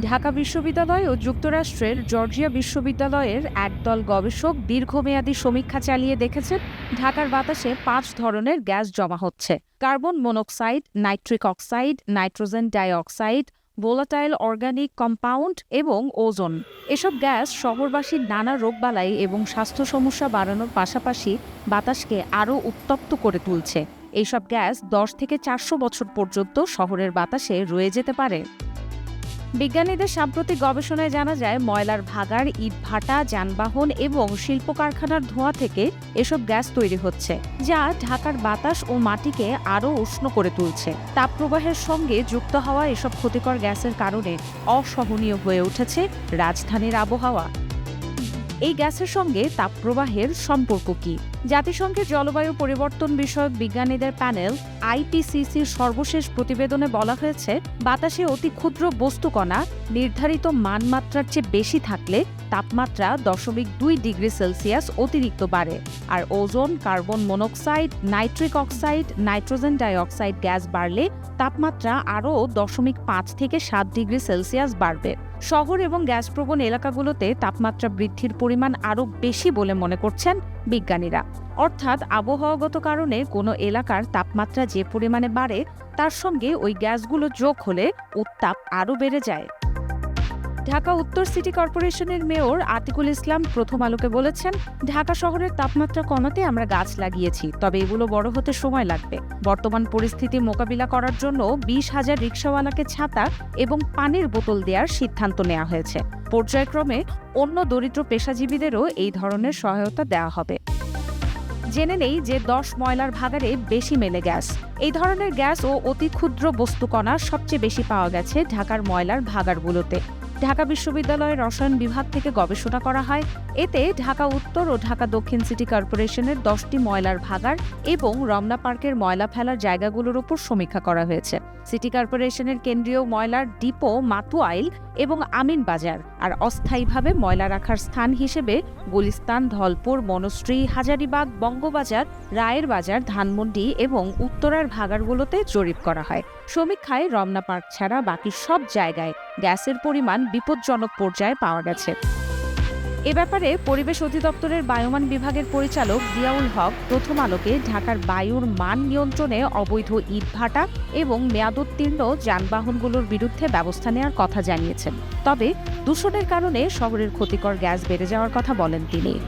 ঢাকা বিশ্ববিদ্যালয় ও যুক্তরাষ্ট্রের জর্জিয়া বিশ্ববিদ্যালয়ের একদল গবেষক দীর্ঘমেয়াদী সমীক্ষা চালিয়ে দেখেছেন, ঢাকার বাতাসে পাঁচ ধরনের গ্যাস জমা হচ্ছে। Carbon monoxide, nitric oxide, nitrogen dioxide, volatile organic compound এবং ওজন। এসব গ্যাস শহরবাসীর নানা রোগবালাই এবং স্বাস্থ্য সমস্যা বাড়ানোর পাশাপাশি বাতাসকে আরও উত্তপ্ত করে তুলছে। এইসব গ্যাস দশ থেকে চারশো বছর পর্যন্ত শহরের বাতাসে রয়ে যেতে পারে। বিজ্ঞানীদের সাম্প্রতিক গবেষণায় জানা যায়, ময়লার ভাগার ইট ভাটা, যানবাহন এবং শিল্প কারখানার ধোঁয়া থেকে এসব গ্যাস তৈরি হচ্ছে, যা ঢাকার বাতাস ও মাটিকে আরও উষ্ণ করে তুলছে। তাপপ্রবাহের সঙ্গে যুক্ত হওয়া এসব ক্ষতিকর গ্যাসের কারণে অসহনীয় হয়ে উঠেছে রাজধানীর আবহাওয়া। এই গ্যাসের সঙ্গে তাপপ্রবাহের সম্পর্ক কি? জাতিসংঘের জলবায়ু পরিবর্তন বিষয়ক বিজ্ঞানীদের প্যানেল আইপিসিসির সর্বশেষ প্রতিবেদনে বলা হয়েছে, বাতাসে অতি ক্ষুদ্র বস্তুকণা নির্ধারিত মানমাত্রার চেয়ে বেশি থাকলে তাপমাত্রা দশমিক দুই ডিগ্রি সেলসিয়াস অতিরিক্ত বাড়ে। আর ozone, carbon monoxide, nitric oxide, nitrogen dioxide gas বাড়লে তাপমাত্রা আরও দশমিক পাঁচ থেকে সাত ডিগ্রি সেলসিয়াস বাড়বে। শহর এবং গ্যাসপ্রবণ এলাকাগুলোতে তাপমাত্রা বৃদ্ধির পরিমাণ আরও বেশি বলে মনে করছেন বিজ্ঞানীরা। অর্থাৎ আবহাওয়াগত কারণে কোনো এলাকার তাপমাত্রা যে পরিমাণে বাড়ে, তার সঙ্গে ওই গ্যাসগুলো যোগ হলে উত্তাপ আরও বেড়ে যায়। ঢাকা উত্তর সিটি কর্পোরেশনের মেয়র আতিকুল ইসলাম প্রথম আলোকে বলেছেন, ঢাকা শহরের তাপমাত্রা কমাতে আমরা গাছ লাগিয়েছি, তবে এগুলো বড় হতে সময় লাগবে। বর্তমান পরিস্থিতি মোকাবিলা করার জন্য বিশ হাজার রিক্সাওয়ালাকে ছাতা এবং পানির বোতল দেওয়ার সিদ্ধান্ত নেওয়া হয়েছে। পর্যায়ক্রমে অন্য দরিদ্র পেশাজীবীদেরও এই ধরনের সহায়তা দেওয়া হবে। জেনে নেই যে দশ ময়লার ভাগারে বেশি মেলে গ্যাস। এই ধরনের গ্যাস ও অতি ক্ষুদ্র বস্তুকণা সবচেয়ে বেশি পাওয়া গেছে ঢাকার ময়লার ভাগারগুলোতে ঢাকা বিশ্ববিদ্যালয়ের রসায়ন বিভাগ থেকে গবেষণা করা হয়। এতে ঢাকা উত্তর ও ঢাকা দক্ষিণ সিটি কর্পোরেশনের দশটি ময়লার ভাগার এবং রমনা পার্কের ময়লা ফেলার জায়গাগুলোর উপর সমীক্ষা করা হয়েছে। সিটি কর্পোরেশনের কেন্দ্রীয় ময়লার ডিপো মাতুয়াইল এবং আমিন বাজার আর অস্থায়ীভাবে ময়লা রাখার স্থান হিসেবে গুলিস্তান, ধলপুর, মনশ্রী, হাজারিবাগ, বঙ্গবাজার রায়ের বাজার ধানমন্ডি এবং উত্তরার ভাগারগুলোতে জরিপ করা হয়। সমীক্ষায় রমনা পার্ক ছাড়া বাকি সব জায়গায় গ্যাসের পরিমাণ বিপজ্জনক পর্যায়ে পাওয়া গেছে। এ ব্যাপারে পরিবেশ অধিদপ্তরের বায়ুমান বিভাগের পরিচালক জিয়াউল হক প্রথম আলোকে ঢাকার বায়ুর মান নিয়ন্ত্রণে অবৈধ ইটভাটা এবং মেয়াদোত্তীর্ণ যানবাহনগুলোর বিরুদ্ধে ব্যবস্থা নেওয়ার কথা জানিয়েছেন। তবে দূষণের কারণে শহরের ক্ষতিকর গ্যাস বেড়ে যাওয়ার কথা বলেন তিনি।